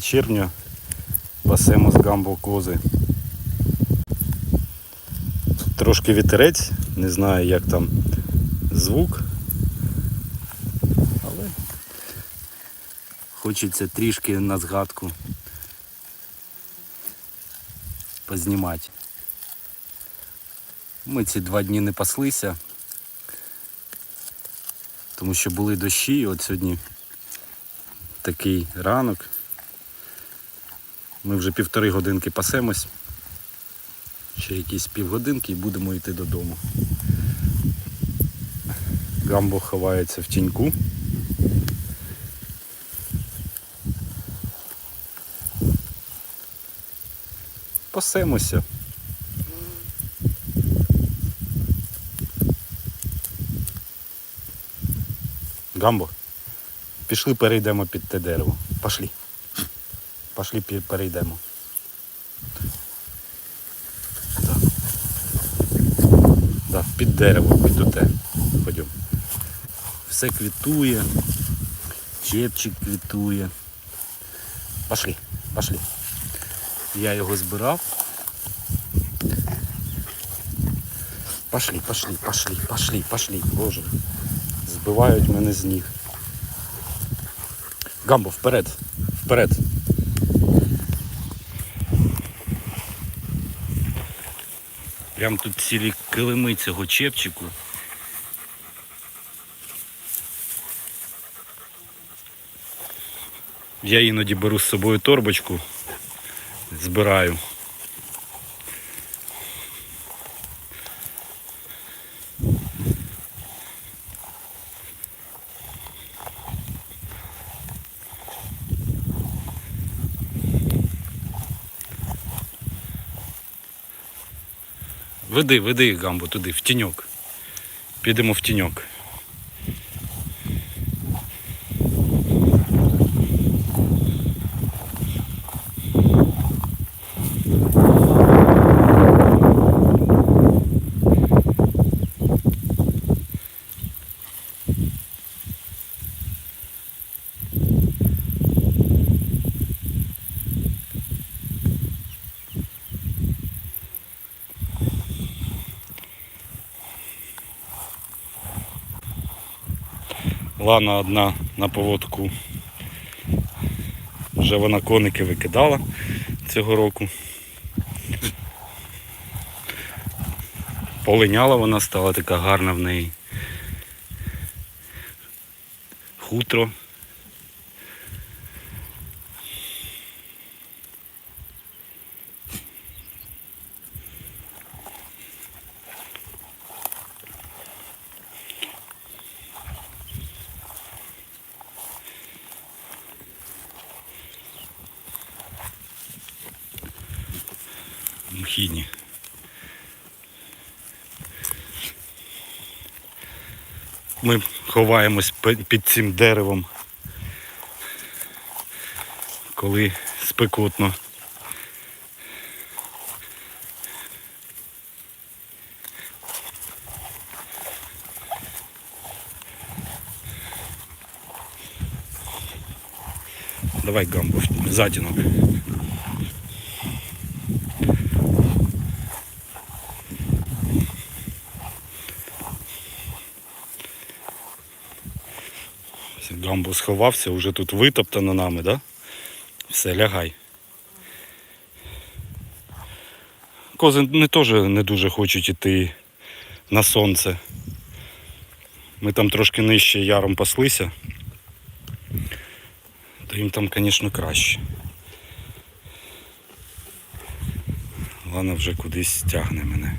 червня пасемо з гамбо кози. Тут трошки вітерець, не знаю як там звук. Але хочеться трішки на згадку познімати. Ми ці два дні не паслися, тому що були дощі, і от сьогодні такий ранок. Ми вже півтори годинки пасемось. Ще якісь півгодинки і будемо йти додому. Гамбо ховається в тіньку. Пасемося. Гамбо, пішли перейдемо під те дерево. Пошли. Пошли перейдемо. Так. Да, під дерево, під оте. Ходімо. Все квітує. Чепчик квітує. Пошли, пошли. Я його збирав. Пошли, пошли, пошли, пошли, пошли. Боже. Збивають мене з ніг. Гамбо, вперед, вперед. Прям тут цілі килими цього чепчику. Я іноді беру з собою торбочку, збираю. Веди, веди гамбу туди, в тіньок. Підемо в тіньок. Лана одна на поводку. Вже вона коники викидала цього року. Полиняла вона стала така гарна в неї. Хутро. Мхіні. Ми ховаємось під цим деревом, коли спекотно. Давай гамбу в Гамбо сховався, вже тут витоптано нами, да? Все, лягай. Кози не теж не дуже хочуть іти на сонце. Ми там трошки нижче яром паслися. То їм там, звісно, краще. Лана вже кудись тягне мене.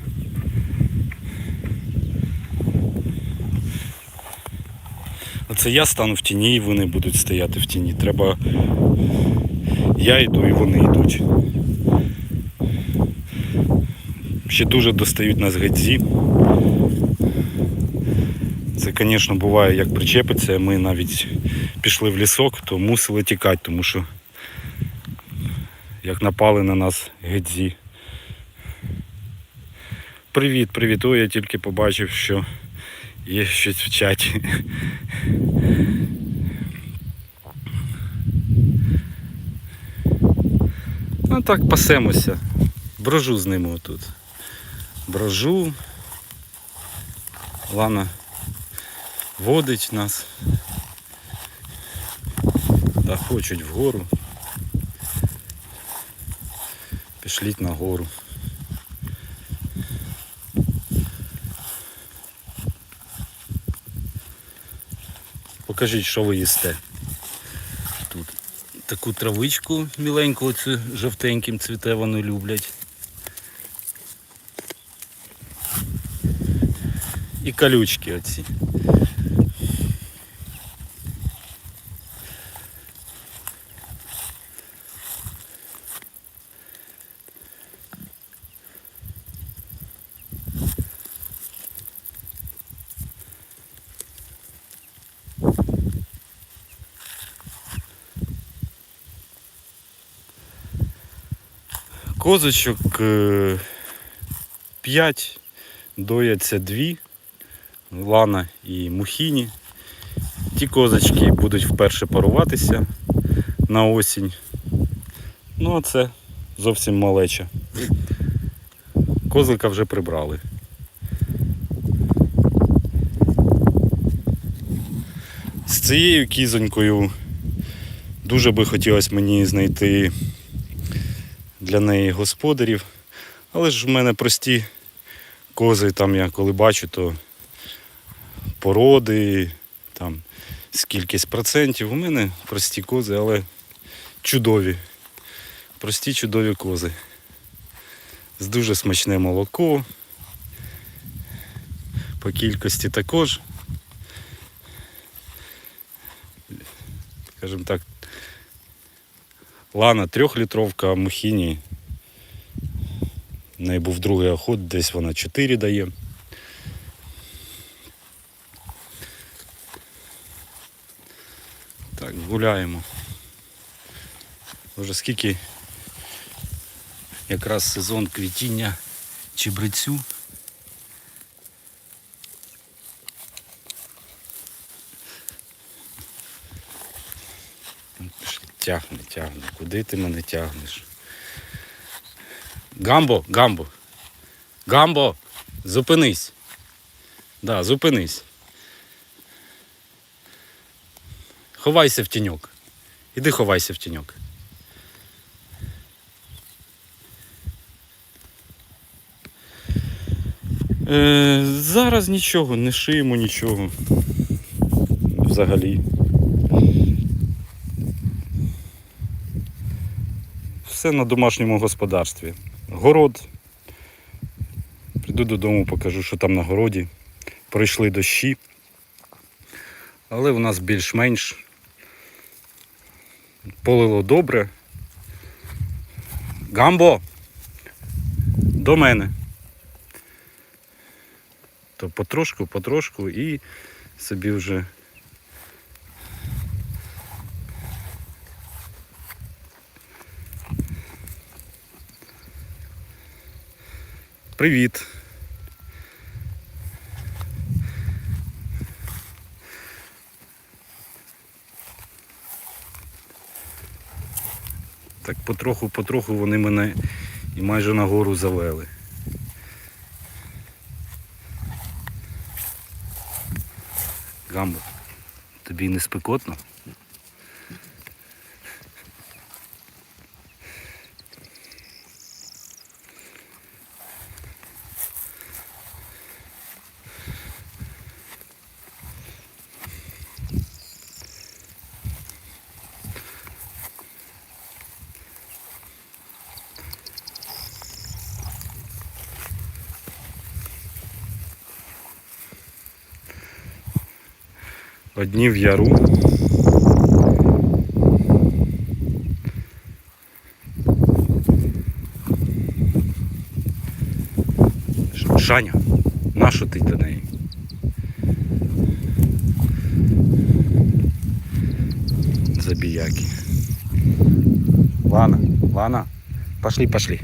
Оце я стану в тіні і вони будуть стояти в тіні. Треба. Я йду і вони йдуть. Ще дуже достають нас гетзі. Це, звісно, буває, як причепиться. Ми навіть пішли в лісок, то мусили тікати, тому що як напали на нас гетзі. Привіт, привіт. Ой, я тільки побачив, що є щось в чаті. Ну так пасемося. Брожу з ними отут. Брожу. Лана водить нас. Та хочуть вгору. Пішліть на гору. Покажіть, що ви їсте. Тут таку травичку міленьку, оцю жовтеньким цвіте вони люблять. І колючки оці. Козочок 5, дояться 2, Лана і Мухіні. Ті козочки будуть вперше паруватися на осінь. Ну а це зовсім малеча. Козлика вже прибрали. З цією кізонькою дуже би хотілося мені знайти для неї господарів. Але ж в мене прості кози, там я коли бачу, то породи, там скількись процентів. У мене прості кози, але чудові. Прості чудові кози. З дуже смачне молоко. По кількості також. Скажімо так, Лана трьохлітровка, Мухіні. В неї був другий охот, десь вона 4 дає. Так, гуляємо. Вже скільки якраз сезон квітіння чебрецю. Тягне, тягне. Куди ти мене тягнеш? Гамбо, гамбо. Гамбо, зупинись. Да, зупинись. Ховайся в тіньок. Іди ховайся в тіньок. Е, зараз нічого, не шиємо нічого. Взагалі. Все на домашньому господарстві. Город. Прийду додому, покажу, що там на городі. Пройшли дощі. Але у нас більш-менш полило добре. Гамбо! До мене. То потрошку, потрошку і собі вже Привіт. Так потроху-потроху вони мене і майже на гору завели. Гамбо, тобі не спекотно? Одні в яру. Шаня, нащо ти до неї? Забияки. Лана, Лана, пошли, пошли.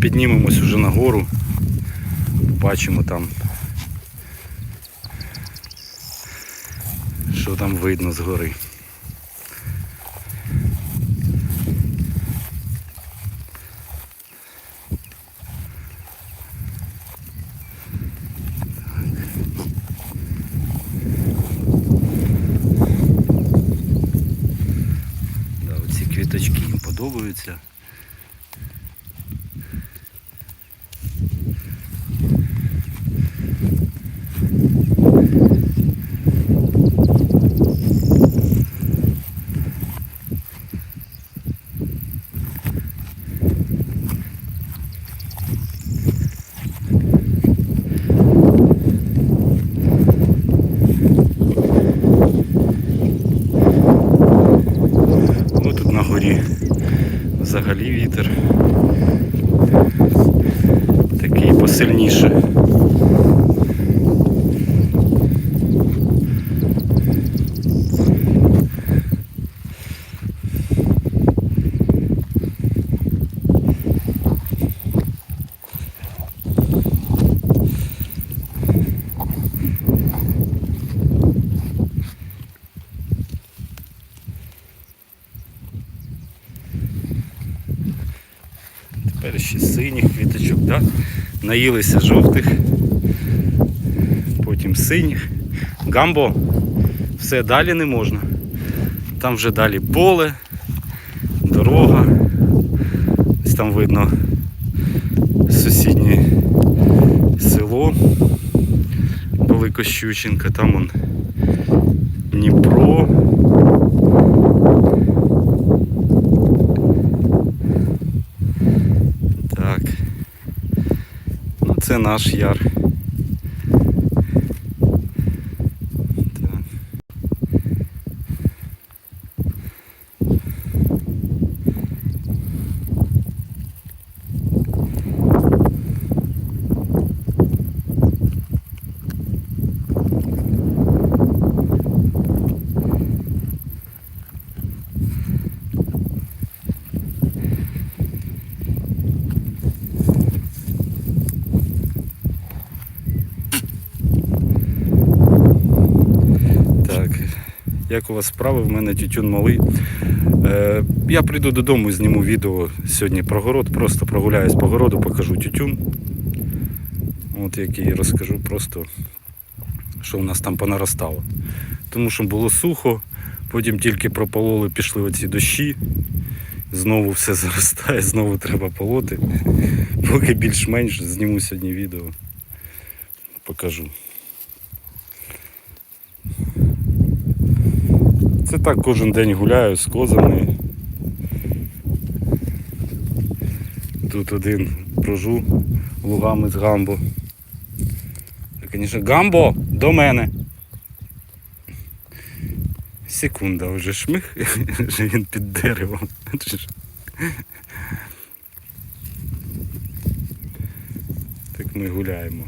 Піднімемось уже на гору. Бачимо там, що там видно згори. Да, оці квіточки їм подобаються. Ну тут на горі взагалі вітер. Такий посильніше. Тепер ще синіх квіточок, да? Наїлися жовтих, потім синіх. Гамбо, все далі не можна. Там вже далі поле, дорога. Ось там видно сусіднє село Великощученка, там он Дніпро. Так. Ну, це наш яр. Так. Так, як у вас справи? В мене тютюн малий. Е, я прийду додому, зніму відео сьогодні про город, просто прогуляюсь по городу, покажу тютюн. От який розкажу просто, що у нас там понаростало. Тому що було сухо, потім тільки пропололи, пішли оці дощі. Знову все заростає, знову треба полоти. Поки більш-менш зніму сьогодні відео. Покажу. Це так кожен день гуляю з козами. Тут один прожу лугами з гамбо. Звісно, гамбо до мене. Секунда вже шмих, вже він під деревом. Так ми гуляємо.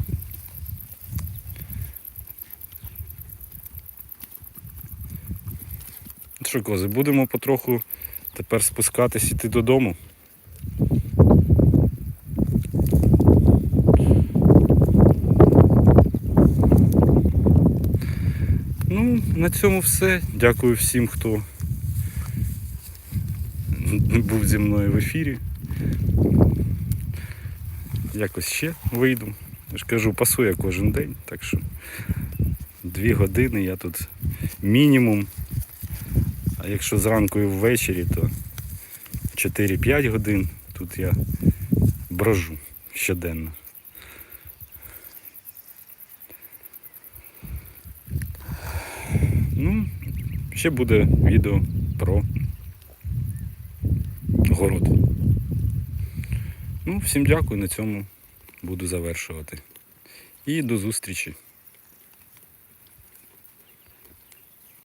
Що, кози, будемо потроху тепер спускатись іти додому. Ну, на цьому все. Дякую всім, хто був зі мною в ефірі. Якось ще вийду. Я ж кажу, пасує кожен день, так що дві години я тут мінімум. А якщо зранку і ввечері, то 4-5 годин тут я брожу щоденно. Ну, ще буде відео про город. Ну, всім дякую, на цьому буду завершувати. І до зустрічі.